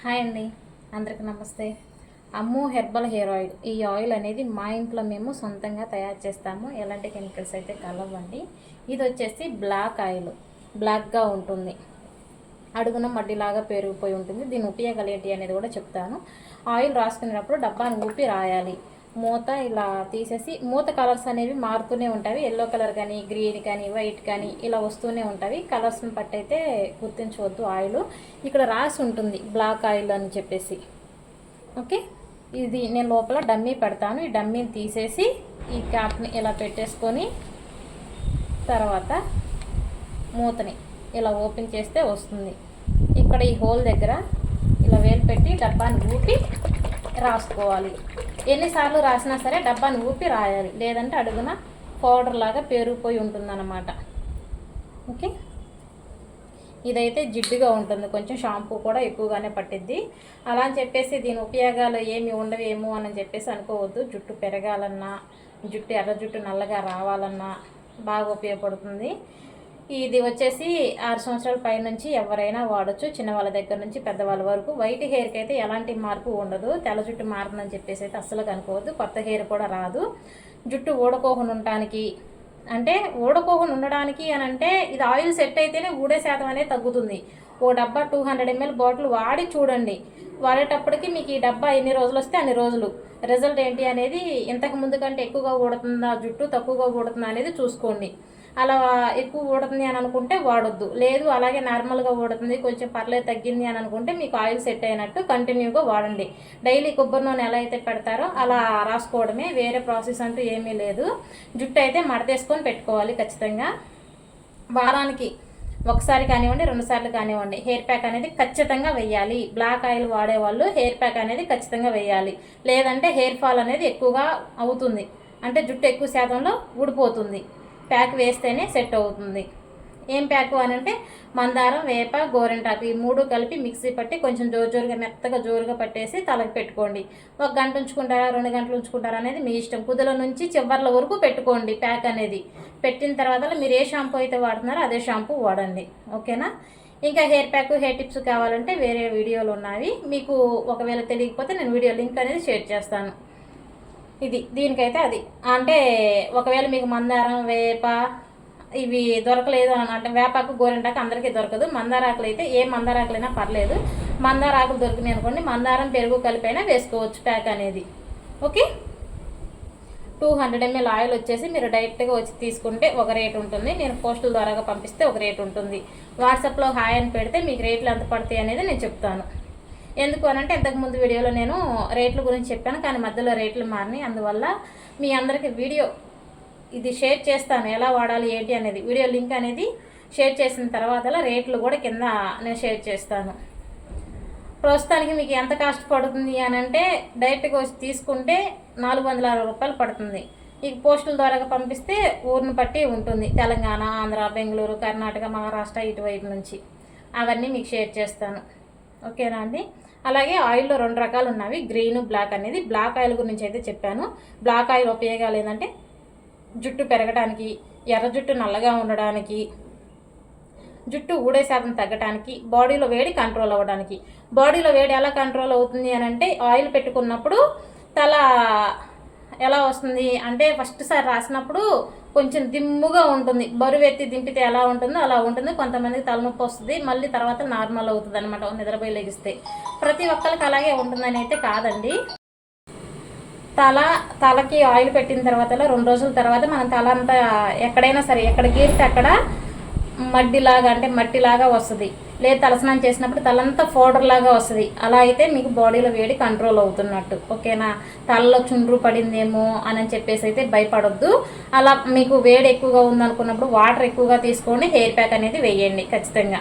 Hi అండి. అందరికి నమస్తే. Ammu herbal hair oil. ఈ ఆయిల్ అనేది మా ఇంట్లో మేము సొంతంగా తయారు చేస్తాము. ఎలాంటి కెమికల్స్ అయితే కలవండి. ఇది వచ్చేసి బ్లాక్ ఆయిల్. బ్లాక్గా ఉంటుంది. అడుగున మడ్డిలాగా పెరిగిపోయి ఉంటుంది. దీని ఉపయోగాలు ఏంటి అనేది కూడా చెప్తాను. ఆయిల్ రాసుకునేటప్పుడు డబ్బాను ఊపి రాయాలి. మూత ఇలా తీసేసి మూత కలర్స్ అనేవి మారుతూనే ఉంటాయి. ఎల్లో కలర్ కానీ గ్రీన్ కానీ వైట్ కానీ ఇలా వస్తూనే ఉంటాయి. కలర్స్ని పట్టయితే గుర్తించవద్దు ఆయిల్. ఇక్కడ రాసి ఉంటుంది బ్లాక్ ఆయిల్ అని చెప్పేసి. ఓకే? ఇది నేను లోపల డమ్మీ పెడతాను. ఈ డమ్మీని తీసేసి ఈ క్యాప్ని ఇలా పెట్టేసుకొని తర్వాత మూతని ఇలా ఓపెన్ చేస్తే వస్తుంది. ఇక్కడ ఈ హోల్ దగ్గర ఇలా వేలు పెట్టి డబ్బాని ఊపి రాసుకోవాలి. ఎన్నిసార్లు రాసినా సరే డబ్బాను ఊపి రాయాలి. లేదంటే అడుగున పౌడర్ లాగా పేరుకుపోయి ఉంటుందన్నమాట. ఓకే? ఇదైతే జిడ్డుగా ఉంటుంది. కొంచెం షాంపూ కూడా ఎక్కువగానే పట్టిద్ది. అలా అని చెప్పేసి దీని ఉపయోగాలు ఏమి ఉండవేమో అని చెప్పేసి అనుకోవద్దు. జుట్టు పెరగాలన్నా జుట్టు ఎర్ర జుట్టు నల్లగా రావాలన్నా బాగా ఉపయోగపడుతుంది. ఇది వచ్చేసి ఆరు సంవత్సరాల పై నుంచి ఎవరైనా వాడచ్చు. చిన్నవాళ్ళ దగ్గర నుంచి పెద్దవాళ్ళ వరకు. వైట్ హెయిర్కి అయితే ఎలాంటి మార్పు ఉండదు. తెల్ల జుట్టు మారదని చెప్పేసి అయితే అస్సలు కనుకోవద్దు కొత్త హెయిర్ కూడా రాదు. జుట్టు ఊడకోకుండా ఉండటానికి అంటే ఊడకోకుండా ఉండడానికి అని అంటే ఇది ఆయిల్ సెట్ అయితేనే ఊడే శాతం అనేది తగ్గుతుంది. ఓ డబ్బా టూ హండ్రెడ్ ఎంఎల్ బాటిల్ వాడి చూడండి. వాడేటప్పటికి మీకు ఈ డబ్బా ఎన్ని రోజులు వస్తే అన్ని రోజులు. రిజల్ట్ ఏంటి అనేది ఇంతకు ముందు కంటే ఎక్కువగా ఊడుతుందా జుట్టు తక్కువగా ఊడుతుందా అనేది చూసుకోండి. అలా ఎక్కువ ఊడుతుంది అని అనుకుంటే వాడొద్దు. లేదు అలాగే నార్మల్గా ఊడుతుంది కొంచెం పర్లేదు తగ్గింది అని అనుకుంటే మీకు ఆయిల్ సెట్ అయినట్టు కంటిన్యూగా వాడండి. డైలీ కొబ్బరి నూనె ఎలా అయితే పెడతారో అలా రాసుకోవడమే వేరే ప్రాసెస్ అంటూ ఏమీ లేదు. జుట్టు అయితే మడతేసుకొని పెట్టుకోవాలి ఖచ్చితంగా. వారానికి ఒకసారి కానివ్వండి రెండుసార్లు కానివ్వండి హెయిర్ ప్యాక్ అనేది ఖచ్చితంగా వెయ్యాలి. బ్లాక్ ఆయిల్ వాడేవాళ్ళు హెయిర్ ప్యాక్ అనేది ఖచ్చితంగా వెయ్యాలి. లేదంటే హెయిర్ ఫాల్ అనేది ఎక్కువగా అవుతుంది. అంటే జుట్టు ఎక్కువ శాతంలో ఊడిపోతుంది. ప్యాక్ వేస్తేనే సెట్ అవుతుంది. ఏం ప్యాక్ అని అంటే మందారం వేప గోరింటాకు ఈ మూడు కలిపి మిక్సీ పట్టి కొంచెం జోరు జోరుగా మెత్తగా జోరుగా పట్టేసి తలకి పెట్టుకోండి. ఒక గంట ఉంచుకుంటారా రెండు గంటలు ఉంచుకుంటారా అనేది మీ ఇష్టం. కుదుల నుంచి చివర్ల వరకు పెట్టుకోండి ప్యాక్ అనేది. పెట్టిన తర్వాత మీరు ఏ షాంపూ అయితే వాడుతున్నారో అదే షాంపూ వాడండి. ఓకేనా? ఇంకా హెయిర్ ప్యాక్ హెయిర్ టిప్స్ కావాలంటే వేరే వీడియోలు ఉన్నాయి. మీకు ఒకవేళ తెలియకపోతే నేను వీడియో లింక్ అనేది షేర్ చేస్తాను. ఇది దీనికైతే అది. అంటే ఒకవేళ మీకు మందారం వేప ఇవి దొరకలేదు అని అంటే వేపాకు గోరింటాకు అందరికీ దొరకదు. మందారాకులు అయితే ఏ మందారాకులైనా పర్లేదు. మందారాకులు దొరికినాయి అనుకోండి మందారం పెరుగు కలిపైనా వేసుకోవచ్చు ప్యాక్ అనేది. Okay? Two hundred ML oil వచ్చేసి మీరు డైరెక్ట్గా వచ్చి తీసుకుంటే ఒక రేట్ ఉంటుంది. నేను పోస్టుల ద్వారాగా పంపిస్తే ఒక రేట్ ఉంటుంది. వాట్సాప్లో హాయ్ అని పెడితే మీకు రేట్లు ఎంత పడతాయి అనేది నేను చెప్తాను. ఎందుకు అనంటే ఇంతకుముందు వీడియోలో నేను రేట్ల గురించి చెప్పాను కానీ మధ్యలో రేట్లు మారినాయి. అందువల్ల మీ అందరికీ వీడియో ఇది షేర్ చేస్తాను ఎలా వాడాలి ఏంటి అనేది. వీడియో లింక్ అనేది షేర్ చేసిన తర్వాత రేట్లు కూడా కింద నేను షేర్ చేస్తాను. ప్రస్తుతానికి మీకు ఎంత కాస్ట్ పడుతుంది అని అంటే డైరెక్ట్గా వచ్చి తీసుకుంటే నాలుగు వందల అరవై రూపాయలు పడుతుంది. ఇక పోస్టుల ద్వారా పంపిస్తే ఊరిని బట్టి ఉంటుంది. తెలంగాణ ఆంధ్ర బెంగళూరు కర్ణాటక మహారాష్ట్ర ఇటువైపు నుంచి. అవన్నీ మీకు షేర్ చేస్తాను. ఓకేనా అండి? అలాగే ఆయిల్లో రెండు రకాలు ఉన్నవి. గ్రీన్ బ్లాక్ అనేది బ్లాక్ ఆయిల్ గురించి అయితే చెప్పాను. బ్లాక్ ఆయిల్ ఉపయోగాలు ఏంటంటే జుట్టు పెరగడానికి ఎర్ర జుట్టు నల్లగా ఉండడానికి జుట్టు ఊడే శాతం తగ్గడానికి బాడీలో వేడి కంట్రోల్ అవ్వడానికి. బాడీలో వేడి ఎలా కంట్రోల్ అవుతుంది అని అంటే ఆయిల్ పెట్టుకున్నప్పుడు తల ఎలా వస్తుంది? అంటే ఫస్ట్ సారి రాసినప్పుడు కొంచెం దిమ్ముగా ఉంటుంది. బరువు ఎత్తి దింపితే ఎలా ఉంటుందో అలా ఉంటుంది. కొంతమందికి తలనొప్పి వస్తుంది. మళ్ళీ తర్వాత నార్మల్ అవుతుంది అనమాట నిద్రపోయి లెగిస్తే. ప్రతి ఒక్కరికి అలాగే ఉంటుందని అయితే కాదండి. తల తలకి ఆయిల్ పెట్టిన తర్వాత రెండు రోజుల తర్వాత మనం తల అంతా ఎక్కడైనా సరే ఎక్కడ గీస్తే అక్కడ మడ్డిలాగా అంటే మట్టిలాగా వస్తుంది. లేదు తలస్నానం చేసినప్పుడు తలంతా పౌడర్ లాగా వస్తుంది. అలా అయితే మీకు బాడీలో వేడి కంట్రోల్ అవుతున్నట్టు. ఓకేనా? తలలో చుండ్రు పడిందేమో అని చెప్పేసి అయితే భయపడొద్దు. అలా మీకు వేడి ఎక్కువగా ఉందనుకున్నప్పుడు వాటర్ ఎక్కువగా తీసుకోండి హెయిర్ ప్యాక్ అనేది వేయండి ఖచ్చితంగా.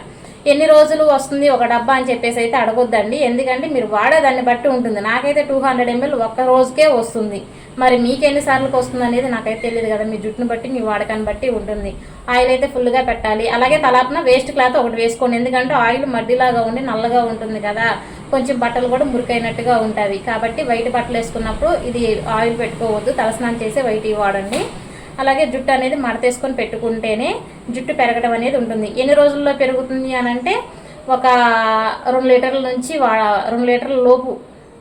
ఎన్ని రోజులు వస్తుంది ఒక డబ్బా అని చెప్పేసి అయితే అడగొద్దండి. ఎందుకంటే మీరు వాడేదాన్ని బట్టి ఉంటుంది. నాకైతే టూ హండ్రెడ్ ఎంఎల్ ఒక్క రోజుకే వస్తుంది. మరి మీకు ఎన్నిసార్లకు వస్తుంది అనేది నాకైతే తెలియదు కదా. మీ జుట్టును బట్టి మీ వాడకాన్ని బట్టి ఉంటుంది. ఆయిల్ అయితే ఫుల్గా పెట్టాలి. అలాగే తలాపున వేస్ట్ క్లాత్ ఒకటి వేసుకోండి. ఎందుకంటే ఆయిల్ మడ్డిలాగా ఉండి నల్లగా ఉంటుంది కదా. కొంచెం బట్టలు కూడా మురికైనట్టుగా ఉంటుంది. కాబట్టి వైట్ బట్టలు వేసుకున్నప్పుడు ఇది ఆయిల్ పెట్టుకోవద్దు. తలస్నానం చేసే వైట్ వాడండి అలాగే జుట్టు అనేది మడతేసుకొని పెట్టుకుంటేనే జుట్టు పెరగడం అనేది ఉంటుంది. ఎన్ని రోజుల్లో పెరుగుతుంది అని అంటే ఒక రెండు లీటర్ల నుంచి వా రెండు లీటర్ల లోపు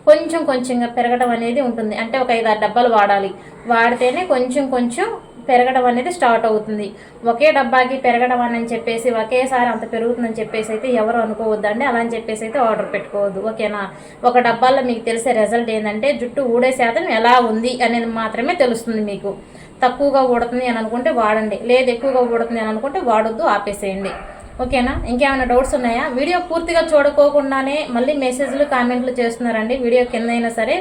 కొంచెం కొంచెంగా పెరగడం అనేది ఉంటుంది. అంటే ఒక ఐదు ఆరు డబ్బాలు వాడాలి. వాడితేనే కొంచెం కొంచెం పెరగడం అనేది స్టార్ట్ అవుతుంది. ఒకే డబ్బాకి పెరగడం అని చెప్పేసి ఒకేసారి అంత పెరుగుతుందని చెప్పేసి అయితే ఎవరు అనుకోవద్దండి. అలా అని చెప్పేసి అయితే ఆర్డర్ పెట్టుకోవద్దు. ఓకేనా? ఒక డబ్బాల్లో మీకు తెలిసే రిజల్ట్ ఏంటంటే జుట్టు ఊడే శాతం ఎలా ఉంది అనేది మాత్రమే తెలుస్తుంది మీకు. తక్కువగా ఊడుతుంది అని అనుకుంటే వాడండి. లేదు ఎక్కువగా ఊడుతుంది అని అనుకుంటే వాడొద్దు ఆపేసేయండి. ఓకేనా? ఇంకేమైనా డౌట్స్ ఉన్నాయా? వీడియో పూర్తిగా చూడకోకుండానే మళ్ళీ మెసేజ్లు కామెంట్లు చేస్తున్నారండి. వీడియో కింద అయినా సరే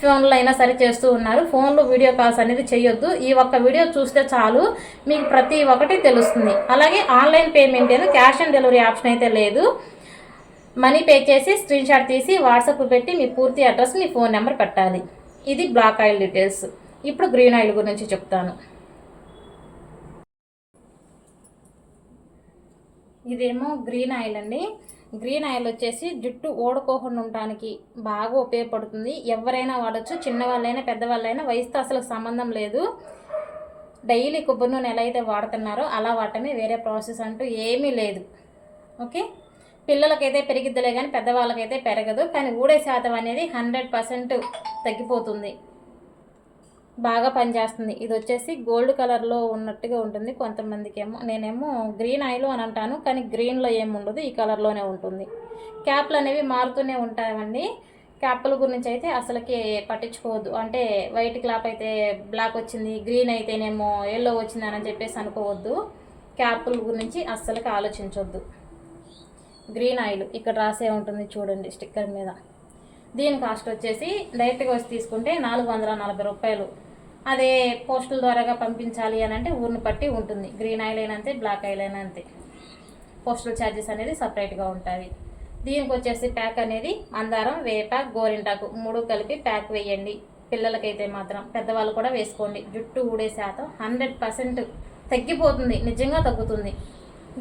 ఫోన్లో అయినా సరే చేస్తూ ఉన్నారు. ఫోన్లో వీడియో కాల్స్ అనేది చేయొద్దు. ఈ ఒక్క వీడియో చూస్తే చాలు మీకు ప్రతి ఒక్కటి తెలుస్తుంది. అలాగే ఆన్లైన్ పేమెంట్ ఏదో క్యాష్ ఆన్ డెలివరీ ఆప్షన్ అయితే లేదు. మనీ పే చేసి స్క్రీన్ షాట్ తీసి వాట్సాప్ పెట్టి మీ పూర్తి అడ్రస్ మీ ఫోన్ నెంబర్ పెట్టాలి. ఇది బ్లాక్ ఆయిల్ డీటెయిల్స్. ఇప్పుడు గ్రీన్ ఆయిల్ గురించి చెప్తాను. ఇదేమో గ్రీన్ ఆయిల్ అండి. గ్రీన్ ఆయిల్ వచ్చేసి జుట్టు ఓడుకోకుండా ఉండటానికి బాగా ఉపయోగపడుతుంది. ఎవరైనా వాడచ్చు చిన్నవాళ్ళైనా పెద్దవాళ్ళైనా వయసుతో అసలు సంబంధం లేదు. డైలీ కొబ్బరి నూనె ఎలా అయితే వాడుతున్నారో అలా వాడటమే వేరే ప్రాసెస్ అంటూ ఏమీ లేదు. ఓకే? పిల్లలకైతే పెరిగిద్దలే కానీ పెద్దవాళ్ళకైతే పెరగదు. కానీ ఊడే శాతం అనేది హండ్రెడ్ పర్సెంట్ తగ్గిపోతుంది. బాగా పనిచేస్తుంది. ఇది వచ్చేసి గోల్డ్ కలర్లో ఉన్నట్టుగా ఉంటుంది. కొంతమందికి ఏమో నేనేమో గ్రీన్ ఆయిల్ అని అంటాను కానీ గ్రీన్లో ఏముండదు. ఈ కలర్లోనే ఉంటుంది. క్యాప్లు అనేవి మారుతూనే ఉంటాయండి. క్యాప్ల గురించి అయితే అసలుకి పట్టించుకోవద్దు. అంటే వైట్ క్లాప్ అయితే బ్లాక్ వచ్చింది గ్రీన్ అయితేనేమో ఎల్లో వచ్చింది అని చెప్పేసి అనుకోవద్దు. క్యాప్ల గురించి అస్సలకి ఆలోచించవద్దు గ్రీన్ ఆయిల్ ఇక్కడ రాసే ఉంటుంది చూడండి స్టిక్కర్ మీద. దీని కాస్ట్ వచ్చేసి డైరెక్ట్గా వచ్చి తీసుకుంటే నాలుగు వందల నలభై రూపాయలు. అదే పోస్టుల ద్వారాగా పంపించాలి అని అంటే ఊరిని బట్టి ఉంటుంది. గ్రీన్ ఆయిల్ అయినంతే బ్లాక్ ఆయిల్ అయినంతే అంతే. పోస్టల్ ఛార్జెస్ అనేది సపరేట్గా ఉంటుంది దీనికి వచ్చేసి ప్యాక్ అనేది మందారం వేప గోరింటాకు మూడు కలిపి ప్యాక్ వేయండి. పిల్లలకైతే మాత్రం పెద్దవాళ్ళు కూడా వేసుకోండి. జుట్టు ఊడే శాతం హండ్రెడ్ పర్సెంట్ తగ్గిపోతుంది. నిజంగా తగ్గుతుంది.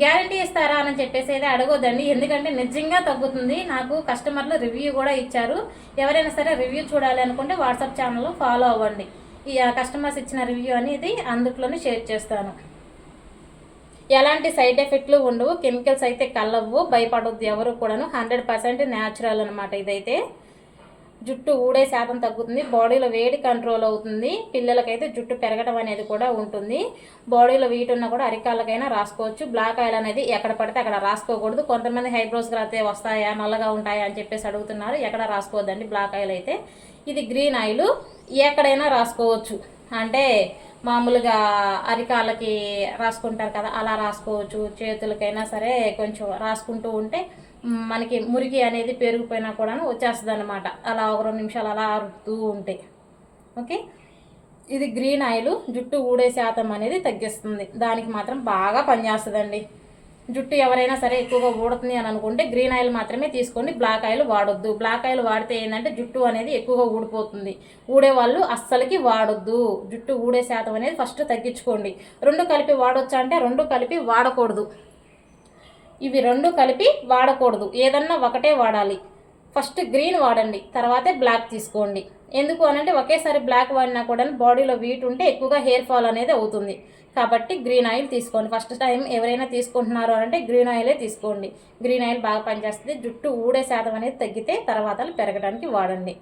గ్యారంటీ ఇస్తారా అని చెప్పేసి అయితే అడగొద్దండి. ఎందుకంటే నిజంగా తగ్గుతుంది. నాకు కస్టమర్లు రివ్యూ కూడా ఇచ్చారు. ఎవరైనా సరే రివ్యూ చూడాలి అనుకుంటే వాట్సాప్ ఛానల్లో ఫాలో అవ్వండి. ఈ కస్టమర్స్ ఇచ్చిన రివ్యూ అనేది అందులోనే షేర్ చేస్తాను. ఎలాంటి సైడ్ ఎఫెక్ట్లు ఉండవు. కెమికల్స్ అయితే కలవు భయపడొద్దు ఎవరు కూడాను. హండ్రెడ్ పర్సెంట్ న్యాచురల్ అనమాట ఇదైతే. జుట్టు ఊడే శాతం తగ్గుతుంది బాడీలో వేడి కంట్రోల్ అవుతుంది పిల్లలకైతే జుట్టు పెరగడం అనేది కూడా ఉంటుంది. బాడీలో వీటి ఉన్నా కూడా అరికాళ్ళకైనా రాసుకోవచ్చు. బ్లాక్ ఆయిల్ అనేది ఎక్కడ పడితే అక్కడ రాసుకోకూడదు. కొంతమంది హైబ్రోస్కి అయితే వస్తాయా నల్లగా ఉంటాయా అని చెప్పేసి అడుగుతున్నారు. ఎక్కడ రాసుకోవద్దండి బ్లాక్ ఆయిల్ అయితే. ఇది గ్రీన్ ఆయిల్. ఎక్కడైనా రాసుకోవచ్చు. అంటే మామూలుగా అరికాళ్ళకి రాసుకుంటారు కదా అలా రాసుకోవచ్చు. చేతులకైనా సరే కొంచెం రాసుకుంటూ ఉంటే మనకి మురికి అనేది పెరిగిపోయినా కూడా వచ్చేస్తుంది అనమాట అలా ఒక రెండు నిమిషాలు అలా ఆరుతూ ఉంటే. ఓకే? ఇది గ్రీన్ ఆయిల్. జుట్టు ఊడే శాతం అనేది తగ్గిస్తుంది. దానికి మాత్రం బాగా పనిచేస్తుందండి. జుట్టు ఎవరైనా సరే ఎక్కువగా ఊడుతుంది అని అనుకుంటే గ్రీన్ ఆయిల్ మాత్రమే తీసుకోండి. బ్లాక్ ఆయిల్ వాడొద్దు. బ్లాక్ ఆయిల్ వాడితే ఏంటంటే జుట్టు అనేది ఎక్కువగా ఊడిపోతుంది. ఊడే వాళ్ళు అస్సలకి వాడొద్దు. జుట్టు ఊడే శాతం అనేది ఫస్ట్ తగ్గించుకోండి. రెండు కలిపి వాడొచ్చా అంటే రెండు కలిపి వాడకూడదు. ఇవి రెండు కలిపి వాడకూడదు. ఏదన్నా ఒకటే వాడాలి. ఫస్ట్ గ్రీన్ వాడండి. తర్వాతే బ్లాక్ తీసుకోండి. ఎందుకు అనంటే ఒకేసారి బ్లాక్ వాడినా కూడా బాడీలో వీట్ ఉంటే ఎక్కువగా హెయిర్ ఫాల్ అనేది అవుతుంది. కాబట్టి గ్రీన్ ఆయిల్ తీసుకోండి. ఫస్ట్ టైం ఎవరైనా తీసుకుంటున్నారు అంటే గ్రీన్ ఆయిలే తీసుకోండి. గ్రీన్ ఆయిల్ బాగా పనిచేస్తుంది. జుట్టు ఊడే శాతం అనేది తగ్గితే తర్వాత పెరగడానికి వాడండి.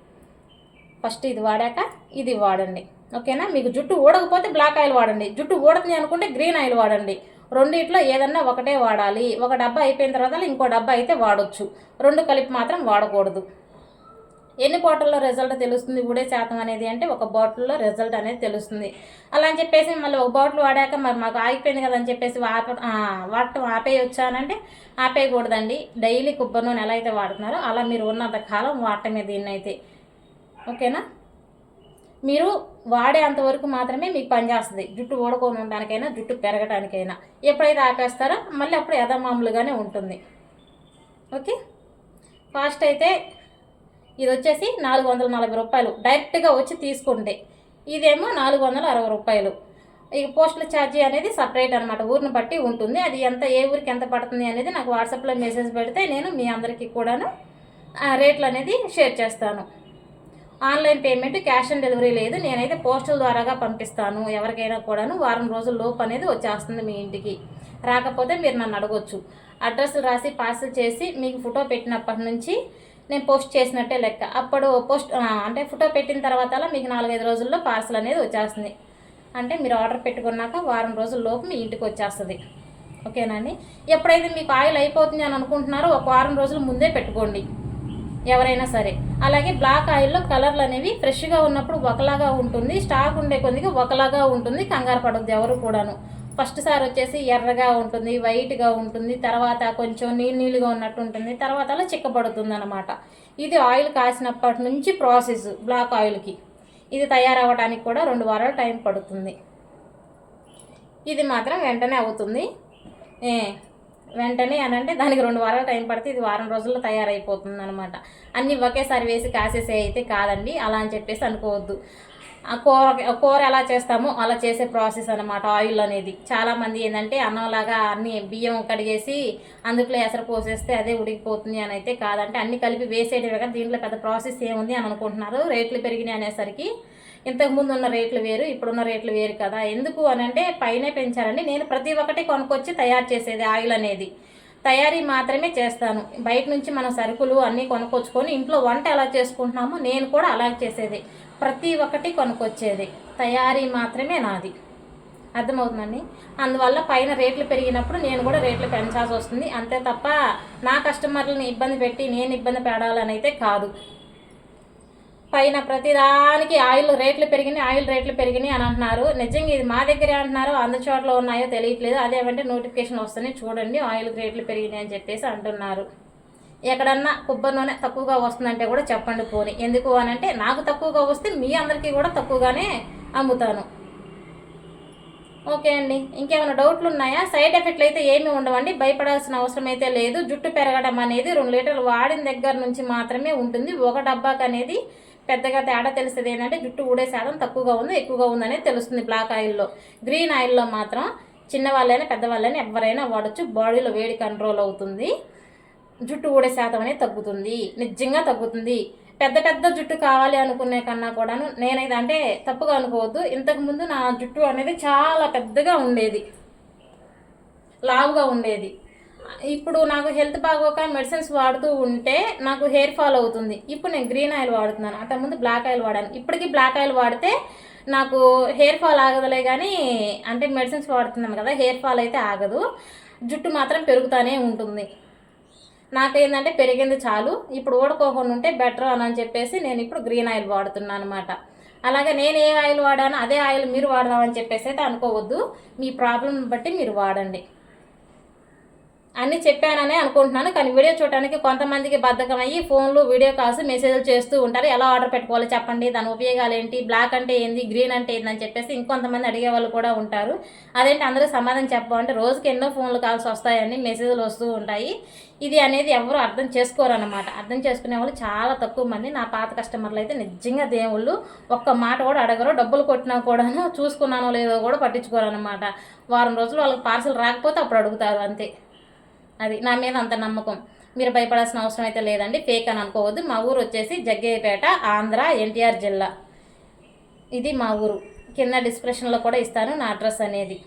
ఫస్ట్ ఇది వాడాక ఇది వాడండి. ఓకేనా? మీకు జుట్టు ఊడకపోతే బ్లాక్ ఆయిల్ వాడండి. జుట్టు ఊడతుంది అనుకుంటే గ్రీన్ ఆయిల్ వాడండి. రెండిట్లో ఏదన్నా ఒకటే వాడాలి. ఒక డబ్బా అయిపోయిన తర్వాత ఇంకో డబ్బా అయితే వాడొచ్చు. రెండు కలిపి మాత్రం వాడకూడదు. ఎన్ని బాటిల్లో రిజల్ట్ తెలుస్తుంది? ఊడే శాతం అనేది అంటే ఒక బాటిల్లో రిజల్ట్ అనేది తెలుస్తుంది. అలా అని చెప్పేసి మళ్ళీ ఒక బాటిల్ వాడాక మరి మాకు ఆగిపోయింది కదా అని చెప్పేసి ఆప వాడటం ఆపేయొచ్చానంటే ఆపేయకూడదండి. డైలీ కొబ్బరి నూనె ఎలా అయితే వాడుతున్నారో అలా మీరు ఉన్నంత కాలం వాడటమే దీన్ని అయితే ఓకేనా? మీరు వాడే అంతవరకు మాత్రమే మీకు పనిచేస్తుంది జుట్టు ఊడుకొని ఉండడానికైనా జుట్టు పెరగడానికైనా. ఎప్పుడైతే ఆపేస్తారో మళ్ళీ అప్పుడు యథమామూలుగానే ఉంటుంది. ఓకే? కాస్ట్ అయితే ఇది వచ్చేసి నాలుగు వందల నలభై రూపాయలు. డైరెక్ట్గా వచ్చి తీసుకుంటే ఇదేమో నాలుగు వందల అరవై రూపాయలు. ఇక పోస్టల్ ఛార్జీ అనేది సపరేట్ అనమాట ఊరిని బట్టి ఉంటుంది. అది ఎంత ఏ ఊరికి ఎంత పడుతుంది అనేది నాకు వాట్సాప్లో మెసేజ్ పెడితే నేను మీ అందరికీ కూడాను రేట్లు అనేది షేర్ చేస్తాను. Online payment cash on delivery లేదు. నేనైతే పోస్టల్ ద్వారాగా పంపిస్తాను. ఎవరికైనా కూడాను వారం రోజుల లోపు అనేది వచ్చేస్తుంది మీ ఇంటికి. రాకపోతే మీరు నన్ను అడగొచ్చు. అడ్రస్లు రాసి పార్సల్ చేసి మీకు ఫోటో పెట్టినప్పటి నుంచి నేను పోస్ట్ చేసినట్టే లెక్క. అప్పుడు పోస్ట్ అంటే ఫోటో పెట్టిన తర్వాత మీకు నాలుగైదు రోజుల్లో పార్సల్ అనేది వచ్చేస్తుంది. అంటే మీరు ఆర్డర్ పెట్టుకున్నాక వారం రోజుల లోపు మీ ఇంటికి వచ్చేస్తుంది. ఓకేనండి ఎప్పుడైతే మీకు ఆయిల్ అయిపోతుంది అని అనుకుంటున్నారో ఒక వారం రోజుల ముందే పెట్టుకోండి. ఎవరైనా సరే. అలాగే బ్లాక్ ఆయిల్లో కలర్లు అనేవి ఫ్రెష్గా ఉన్నప్పుడు ఒకలాగా ఉంటుంది. స్టాక్ ఉండే కొద్దిగా ఒకలాగా ఉంటుంది. కంగారు పడద్దు ఎవరు కూడాను. ఫస్ట్ సారి వచ్చేసి ఎర్రగా ఉంటుంది వైట్గా ఉంటుంది. తర్వాత కొంచెం నీళ్ళు నీళ్ళుగా ఉన్నట్టు ఉంటుంది. తర్వాత అలా చిక్కబడుతుంది అనమాట ఇది ఆయిల్ కాసినప్పటి నుంచి ప్రాసెస్ బ్లాక్ ఆయిల్కి ఇది తయారవ్వడానికి కూడా రెండు వారాలు టైం పడుతుంది. ఇది మాత్రం వెంటనే అవుతుంది. వెంటనే అని అంటే దానికి రెండు వారాలు టైం పడితే ఇది వారం రోజుల్లో తయారైపోతుంది అనమాట అన్నీ ఒకేసారి వేసి కాసేసే అయితే కాదండి అలా అని చెప్పేసి అనుకోవద్దు. ఆ కూర కూర ఎలా చేస్తామో అలా చేసే ప్రాసెస్ అనమాట ఆయిల్ అనేది. చాలామంది ఏంటంటే అన్నంలాగా అన్ని బియ్యం కడిగేసి అందులో ఎసరు పోసేస్తే అదే ఉడికిపోతుంది అని అయితే కాదంటే అన్ని కలిపి వేసేటివి కదా దీంట్లో పెద్ద ప్రాసెస్ ఏముంది అని అనుకుంటున్నారు. రేట్లు పెరిగినాయి అనేసరికి ఇంతకుముందు ఉన్న రేట్లు వేరు ఇప్పుడున్న రేట్లు వేరు కదా. ఎందుకు అని అంటే పైనే పెంచారండి. నేను ప్రతి ఒక్కటి కొనుక్కొచ్చి తయారు చేసేది ఆయిల్ అనేది. తయారీ మాత్రమే చేస్తాను. బయట నుంచి మన సరుకులు అన్నీ కొనుక్కొచ్చుకొని ఇంట్లో వంట ఎలా చేసుకుంటున్నామో నేను కూడా అలా చేసేది. ప్రతి ఒక్కటి కొనుక్కొచ్చేది. తయారీ మాత్రమే నాది. అర్థమవుతుందండి? అందువల్ల పైన రేట్లు పెరిగినప్పుడు నేను కూడా రేట్లు పెంచాల్సి వస్తుంది. అంతే తప్ప నా కస్టమర్లని ఇబ్బంది పెట్టి నేను ఇబ్బంది పడాలని అయితే కాదు. పైన ప్రతిదానికి ఆయిల్ రేట్లు పెరిగినాయి ఆయిల్ రేట్లు పెరిగినాయి అని అంటున్నారు. నిజంగా ఇది మా దగ్గరే అంటున్నారో. అందు చోట్ల ఉన్నాయో తెలియట్లేదు. అదేమంటే నోటిఫికేషన్ వస్తుంది చూడండి ఆయిల్ రేట్లు పెరిగినాయి అని చెప్పేసి అంటున్నారు. ఎక్కడన్నా కొబ్బరి నూనె తక్కువగా వస్తుందంటే కూడా చెప్పండి పోని. ఎందుకు అని అంటే నాకు తక్కువగా వస్తే మీ అందరికీ కూడా తక్కువగానే అమ్ముతాను. ఓకే అండి. ఇంకేమైనా డౌట్లు ఉన్నాయా? సైడ్ ఎఫెక్ట్లు అయితే ఏమీ ఉండవండి. భయపడాల్సిన అవసరం అయితే లేదు. జుట్టు పెరగడం అనేది రెండు లీటర్లు వాడిన దగ్గర నుంచి మాత్రమే ఉంటుంది. ఒక డబ్బాకు అనేది పెద్దగా తేడా తెలుస్తుంది ఏంటంటే జుట్టు ఊడే శాతం తక్కువగా ఉంది ఎక్కువగా ఉందనేది తెలుస్తుంది బ్లాక్ ఆయిల్లో గ్రీన్ ఆయిల్లో మాత్రం చిన్నవాళ్ళైనా పెద్దవాళ్ళైనా ఎవరైనా వాడచ్చు. బాడీలో వేడి కంట్రోల్ అవుతుంది. జుట్టు ఊడే శాతం అనేది తగ్గుతుంది. నిజంగా తగ్గుతుంది. పెద్ద పెద్ద జుట్టు కావాలి అనుకునే కన్నా కూడాను నేనైతే అంటే తప్పుగా అనుకోవద్దు. ఇంతకుముందు నా జుట్టు అనేది చాలా పెద్దగా ఉండేది. లావుగా ఉండేది. ఇప్పుడు నాకు హెల్త్ బాగోక మెడిసిన్స్ వాడుతూ ఉంటే నాకు హెయిర్ ఫాల్ అవుతుంది. ఇప్పుడు నేను గ్రీన్ ఆయిల్ వాడుతున్నాను. అంతకుముందు బ్లాక్ ఆయిల్ వాడాను. ఇప్పటికీ బ్లాక్ ఆయిల్ వాడితే నాకు హెయిర్ ఫాల్ ఆగదులే కానీ అంటే మెడిసిన్స్ వాడుతున్నాను కదా హెయిర్ ఫాల్ అయితే ఆగదు. జుట్టు మాత్రం పెరుగుతూనే ఉంటుంది. నాకేంటంటే పెరిగింది చాలు. ఇప్పుడు ఓడుకోకుండా ఉంటే బెటర్ అని అని చెప్పేసి నేను ఇప్పుడు గ్రీన్ ఆయిల్ వాడుతున్నాను అనమాట అలాగే నేను ఏ ఆయిల్ వాడానో అదే ఆయిల్ మీరు వాడదామని చెప్పేసి అయితే అనుకోవద్దు. మీ ప్రాబ్లం బట్టి మీరు వాడండి. అన్ని చెప్పాననే అనుకుంటున్నాను కానీ వీడియో చూడడానికి కొంతమందికి బద్ధకం అయ్యి ఫోన్లు వీడియో కాల్స్ మెసేజ్లు చేస్తూ ఉంటారు. ఎలా ఆర్డర్ పెట్టుకోవాలో చెప్పండి దాని ఉపయోగాలు ఏంటి బ్లాక్ అంటే ఏంది గ్రీన్ అంటే ఏంది అని చెప్పేసి ఇంకొంతమంది అడిగే వాళ్ళు కూడా ఉంటారు. అదేంటి అందరూ సమాధానం చెప్పాలంటే రోజుకి ఎన్నో ఫోన్లు కాల్స్ వస్తాయని మెసేజ్లు వస్తూ ఉంటాయి. ఇది అనేది ఎవరు అర్థం చేసుకోరు అనమాట అర్థం చేసుకునే వాళ్ళు చాలా తక్కువ మంది. నా పాత కస్టమర్లు అయితే నిజంగా దేవుళ్ళు ఒక్క మాట కూడా అడగరు. డబ్బులు కొట్టినా కూడాను చూసుకున్నానో లేదో కూడా పట్టించుకోరు అనమాట వారం రోజులు వాళ్ళకి పార్సల్ రాకపోతే అప్పుడు అడుగుతారు అంతే. అది నా మీద అంత నమ్మకం. మీరు భయపడాల్సిన అవసరం అయితే లేదండి. ఫేక్ అని అనుకోవద్దు. మా ఊరు వచ్చేసి జగ్గయ్యపేట ఆంధ్ర ఎన్టీఆర్ జిల్లా. ఇది మా ఊరు. కింద డిస్క్రిప్షన్లో కూడా ఇస్తాను నా అడ్రస్ అనేది.